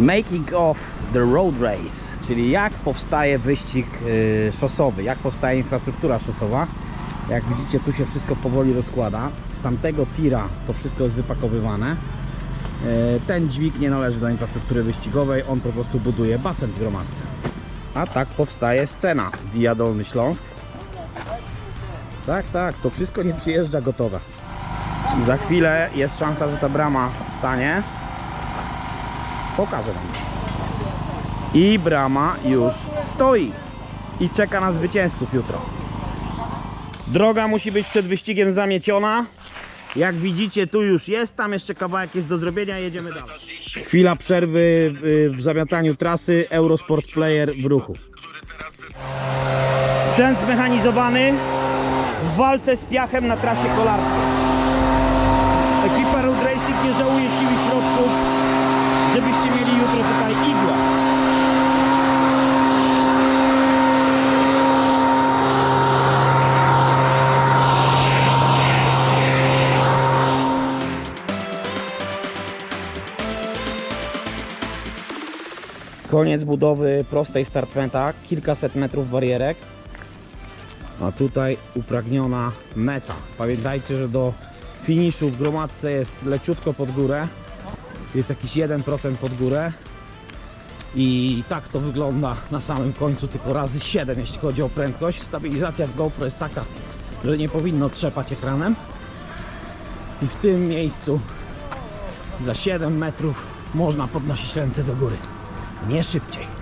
Making of the road race, czyli jak powstaje wyścig y, szosowy, jak powstaje infrastruktura szosowa. Jak widzicie, tu się wszystko powoli rozkłada. Z tamtego tira to wszystko jest wypakowywane. Y, Ten dźwig nie należy do infrastruktury wyścigowej, on po prostu buduje basen w gromadce. A tak powstaje scena Via Dolny Śląsk. Tak, tak, to wszystko nie przyjeżdża gotowe. Za chwilę jest szansa, że ta brama stanie. Pokażę wam. I brama już stoi. I czeka na zwycięzców jutro. Droga musi być przed wyścigiem zamieciona. Jak widzicie, tu już jest, tam jeszcze kawałek jest do zrobienia, jedziemy dalej. Chwila przerwy w, zamiataniu trasy, Eurosport Player w ruchu. Sprzęt zmechanizowany w walce z piachem na trasie kolarskiej. Ekipa Road Racing nie żałuje sił i środków, Koniec budowy prostej startmenta, kilkaset metrów barierek. A tutaj upragniona meta. Pamiętajcie, że do finiszu w gromadce jest leciutko pod górę. Jest jakiś 1% pod górę. I tak to wygląda na samym końcu, tylko razy 7 jeśli chodzi o prędkość. Stabilizacja w GoPro jest taka, że nie powinno trzepać ekranem. I w tym miejscu za 7 metrów można podnosić ręce do góry. Nie szybciej.